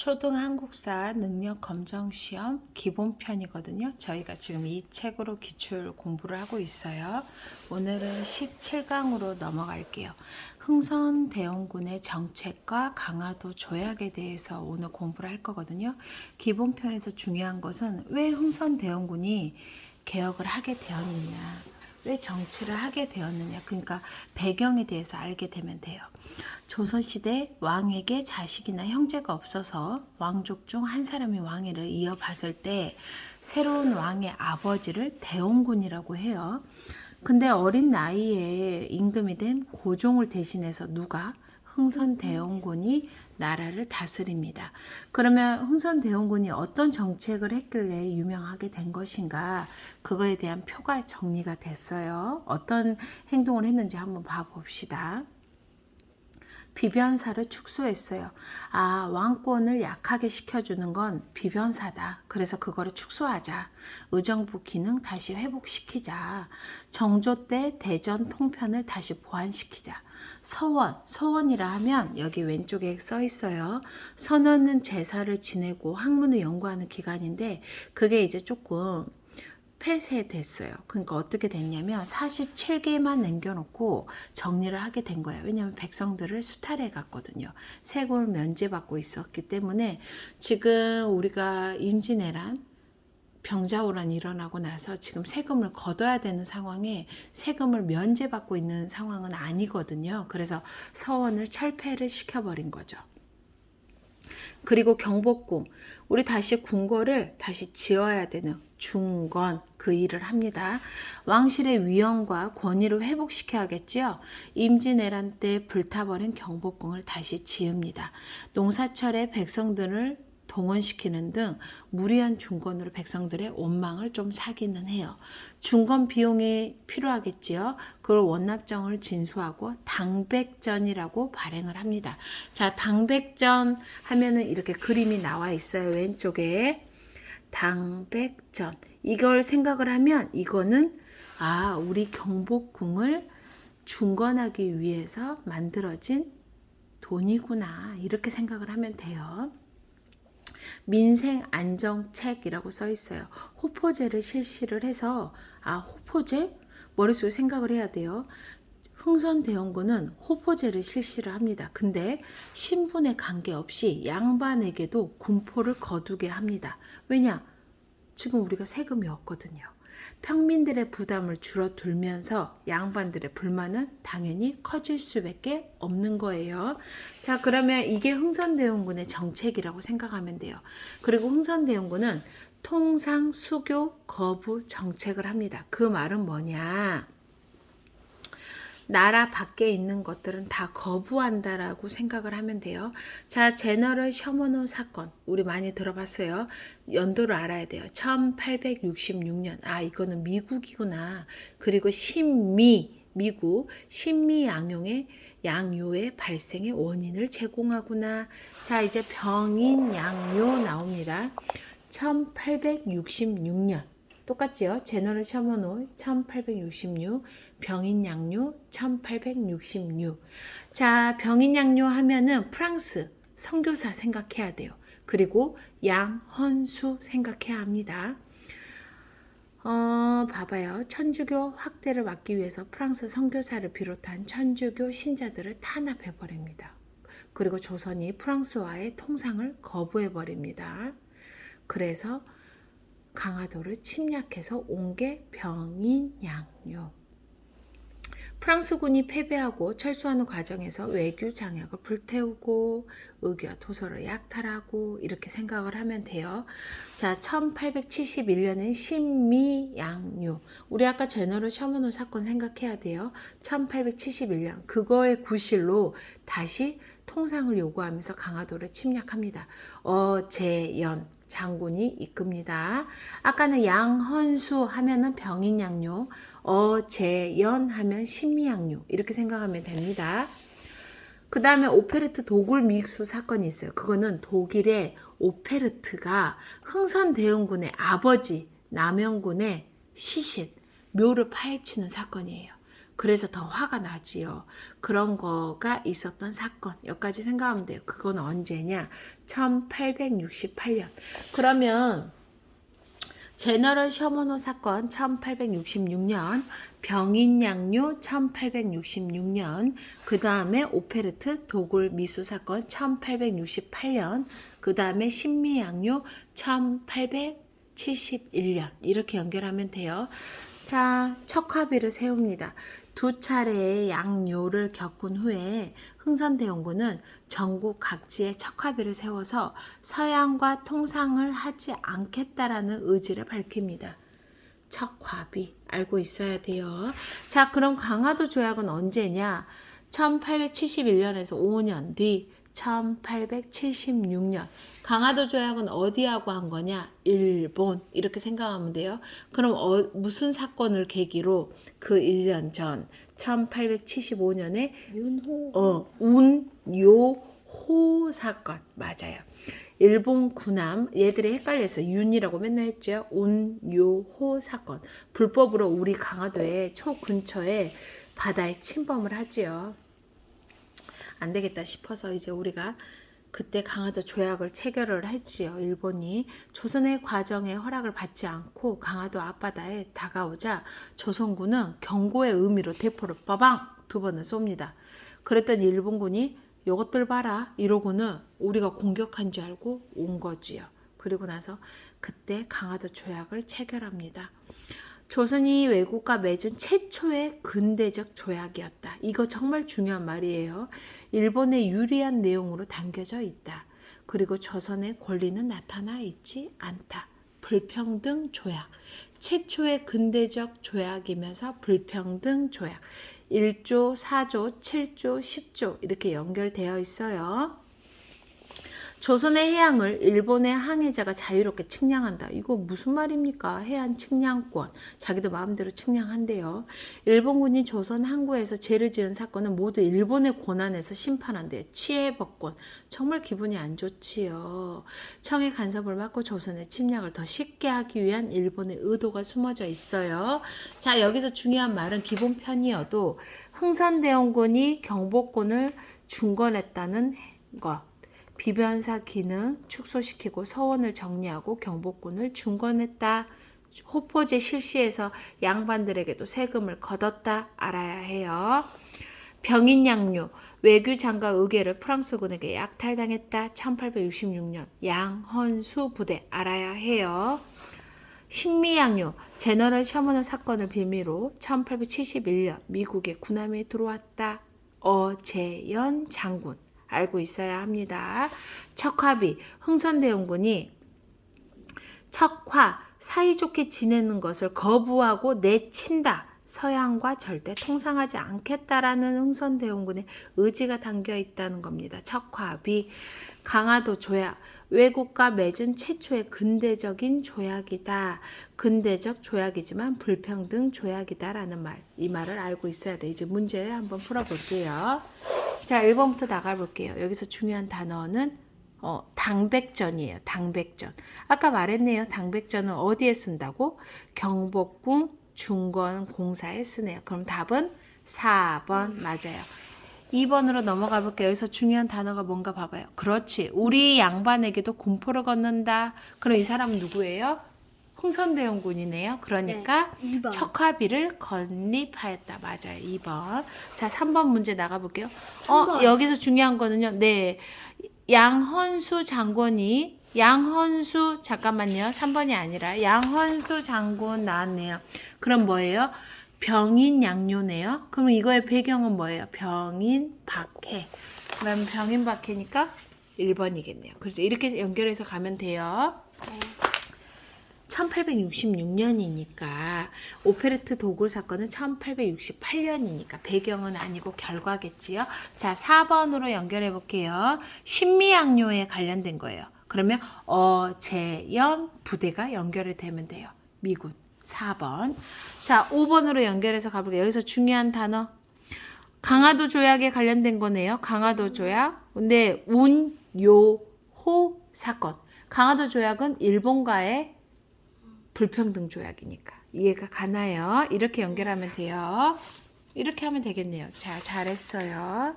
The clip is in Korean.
초등 한국사 능력 검정 시험 기본편이거든요. 저희가 지금 이 책으로 기출 공부를 하고 있어요. 오늘은 17강으로 넘어갈게요. 흥선 대원군의 정책과 강화도 조약에 대해서 오늘 공부를 할 거거든요. 기본편에서 중요한 것은 왜 흥선 대원군이 개혁을 하게 되었느냐. 왜 정치를 하게 되었느냐. 그러니까 배경에 대해서 알게 되면 돼요. 조선시대 왕에게 자식이나 형제가 없어서 왕족 중 한 사람이 왕위를 이어봤을 때 새로운 왕의 아버지를 대원군이라고 해요. 근데 어린 나이에 임금이 된 고종을 대신해서 누가 흥선 대원군이 나라를 다스립니다. 그러면 흥선 대원군이 어떤 정책을 했길래 유명하게 된 것인가? 그거에 대한 표가 정리가 됐어요. 어떤 행동을 했는지 한번 봐봅시다. 비변사를 축소했어요. 아, 왕권을 약하게 시켜주는 건 비변사다. 그래서 그거를 축소하자. 의정부 기능 다시 회복시키자. 정조 때 대전 통편을 다시 보완시키자. 서원, 서원이라 하면 여기 왼쪽에 써 있어요. 선원은 제사를 지내고 학문을 연구하는 기간인데 그게 이제 조금 폐쇄됐어요. 그러니까 어떻게 됐냐면 47개만 남겨놓고 정리를 하게 된 거예요. 왜냐하면 백성들을 수탈해 갔거든요. 세골 면제받고 있었기 때문에 지금 우리가 임진왜란 병자호란이 일어나고 나서 지금 세금을 걷어야 되는 상황에 세금을 면제받고 있는 상황은 아니거든요. 그래서 서원을 철폐를 시켜버린 거죠. 그리고 경복궁 우리 다시 궁궐을 다시 지어야 되는 중건 그 일을 합니다. 왕실의 위엄과 권위를 회복시켜야겠지요. 임진왜란 때 불타버린 경복궁을 다시 지읍니다. 농사철에 백성들을 동원시키는 등 무리한 중건으로 백성들의 원망을 좀 사기는 해요. 중건 비용이 필요하겠지요. 그걸 원납정을 진수하고 당백전이라고 발행을 합니다. 자, 당백전 하면은 이렇게 그림이 나와 있어요. 왼쪽에 당백전. 이걸 생각을 하면 이거는 아, 우리 경복궁을 중건하기 위해서 만들어진 돈이구나. 이렇게 생각을 하면 돼요. 민생 안정책이라고 써 있어요. 호포제를 실시를 해서 아 호포제 머릿속에 생각을 해야 돼요. 흥선대원군은 호포제를 실시를 합니다. 근데 신분에 관계없이 양반에게도 군포를 거두게 합니다. 왜냐? 지금 우리가 세금이 없거든요. 평민들의 부담을 줄어들면서 양반들의 불만은 당연히 커질 수밖에 없는 거예요. 자, 그러면 이게 흥선대원군의 정책이라고 생각하면 돼요. 그리고 흥선대원군은 통상 수교 거부 정책을 합니다. 그 말은 뭐냐? 나라 밖에 있는 것들은 다 거부한다라고 생각을 하면 돼요. 자, 제너럴 셔머노 사건 우리 많이 들어봤어요. 연도를 알아야 돼요. 1866년. 아, 이거는 미국이구나. 그리고 신미 미국 신미 양용의 양요의 발생의 원인을 제공하구나. 자, 이제 병인 양요 나옵니다. 1866년. 똑같지요? 제너럴 셔머노 1866, 병인 양료 1866. 자, 병인 양료 하면은 프랑스 선교사 생각해야 돼요. 그리고 양헌수 생각해야 합니다. 어, 봐봐요. 천주교 확대를 막기 위해서 프랑스 선교사를 비롯한 천주교 신자들을 탄압해 버립니다. 그리고 조선이 프랑스와의 통상을 거부해 버립니다. 그래서 강화도를 침략해서 온 게 병인 양요. 프랑스군이 패배하고 철수하는 과정에서 외교 장약을 불태우고 의교와 도서를 약탈하고 이렇게 생각을 하면 돼요. 자, 1871년엔 신미양요. 우리 아까 제너럴 셔머노 사건 생각해야 돼요. 1871년 그거의 구실로 다시 통상을 요구하면서 강화도를 침략합니다. 어재연 장군이 이끕니다. 아까는 양헌수 하면은 병인 양요, 어재연 하면 신미양요 이렇게 생각하면 됩니다. 그 다음에 오페르트 도굴 미익수 사건이 있어요. 그거는 독일의 오페르트가 흥선대원군의 아버지 남영군의 시신 묘를 파헤치는 사건이에요. 그래서 더 화가 나지요. 그런 거가 있었던 사건. 여기까지 생각하면 돼요. 그건 언제냐? 1868년. 그러면 제너럴 셔머노 사건 1866년, 병인 양료 1866년, 그 다음에 오페르트 도굴 미수 사건 1868년, 그 다음에 신미 양료 1871년 이렇게 연결하면 돼요. 자, 척화비를 세웁니다. 두 차례의 양요를 겪은 후에 흥선대원군은 전국 각지에 척화비를 세워서 서양과 통상을 하지 않겠다라는 의지를 밝힙니다. 척화비 알고 있어야 돼요. 자, 그럼 강화도 조약은 언제냐? 1871년에서 5년 뒤 1876년. 강화도 조약은 어디하고 한 거냐? 일본. 이렇게 생각하면 돼요. 그럼 어, 무슨 사건을 계기로 그 1년 전 1875년에 윤호 어, 운요호 사건 맞아요. 일본 군함 얘들이 헷갈려서 윤이라고 맨날 했죠. 운요호 사건 불법으로 우리 강화도의 초 근처에 바다에 침범을 하지요. 안 되겠다 싶어서 이제 우리가 그때 강화도 조약을 체결을 했지요. 일본이 조선의 과정에 허락을 받지 않고 강화도 앞바다에 다가오자 조선군은 경고의 의미로 대포를 빠방 두 번을 쏩니다. 그랬더니 일본군이 요것들 봐라 이러고는 우리가 공격한 줄 알고 온 거지요. 그리고 나서 그때 강화도 조약을 체결합니다. 조선이 외국과 맺은 최초의 근대적 조약이었다. 이거 정말 중요한 말이에요. 일본에 유리한 내용으로 담겨져 있다. 그리고 조선의 권리는 나타나 있지 않다. 불평등 조약. 최초의 근대적 조약이면서 불평등 조약. 1조, 4조, 7조, 10조 이렇게 연결되어 있어요. 조선의 해양을 일본의 항해자가 자유롭게 측량한다. 이거 무슨 말입니까? 해안 측량권. 자기도 마음대로 측량한대요. 일본군이 조선 항구에서 죄를 지은 사건은 모두 일본의 권한에서 심판한대. 치해법권. 정말 기분이 안 좋지요. 청의 간섭을 막고 조선의 침략을 더 쉽게 하기 위한 일본의 의도가 숨어져 있어요. 자, 여기서 중요한 말은 기본 편이어도 흥선대원군이 경복군을 중건했다는 것. 비변사 기능 축소시키고 서원을 정리하고 경복군을 중건했다. 호포제 실시해서 양반들에게도 세금을 걷었다 알아야 해요. 병인 양료 외교 장과 의계를 프랑스군에게 약탈당했다. 1866년 양헌수 부대 알아야 해요. 신미양요 제너럴 셔머너 사건을 빌미로 1871년 미국의 군함에 들어왔다. 어재연 장군 알고 있어야 합니다. 척화비 흥선대원군이 척화 사이좋게 지내는 것을 거부하고 내친다. 서양과 절대 통상하지 않겠다라는 흥선대원군의 의지가 담겨 있다는 겁니다. 척화비 강화도 조약 외국과 맺은 최초의 근대적인 조약이다. 근대적 조약이지만 불평등 조약이다라는 말. 이 말을 알고 있어야 돼. 이제 문제 한번 풀어볼게요. 자, 1번부터 나가볼게요. 여기서 중요한 단어는 어, 당백전이에요. 당백전. 아까 말했네요. 당백전은 어디에 쓴다고? 경복궁 중건 공사에 쓰네요. 그럼 답은 4번 맞아요. 2번으로 넘어가 볼게요. 여기서 중요한 단어가 뭔가 봐봐요. 그렇지. 우리 양반에게도 공포를 걷는다. 그럼 이 사람은 누구예요? 흥선대원군이네요. 그러니까 네, 2번. 척화비를 건립하였다. 맞아요. 2번. 자, 3번 문제 나가볼게요. 어, 3번. 여기서 중요한 거는요. 네. 양헌수 장군이 양헌수 잠깐만요. 3번이 아니라 양헌수 장군 나왔네요. 그럼 뭐예요? 병인 양료네요. 그럼 이거의 배경은 뭐예요? 병인 박해. 그럼 병인 박해니까 1번이겠네요. 그래서 이렇게 연결해서 가면 돼요. 1866년이니까 오페르트 도굴 사건은 1868년이니까 배경은 아니고 결과겠지요. 자, 4번으로 연결해 볼게요. 신미양요에 관련된 거예요. 그러면 어재연 부대가 연결이 되면 돼요. 미군 4번. 자, 5번으로 연결해서 가볼게요. 여기서 중요한 단어 강화도 조약에 관련된 거네요. 강화도 조약. 근데 운요호 사건. 강화도 조약은 일본과의 불평등 조약이니까 이해가 가나요? 이렇게 연결하면 돼요. 이렇게 하면 되겠네요. 자, 잘했어요.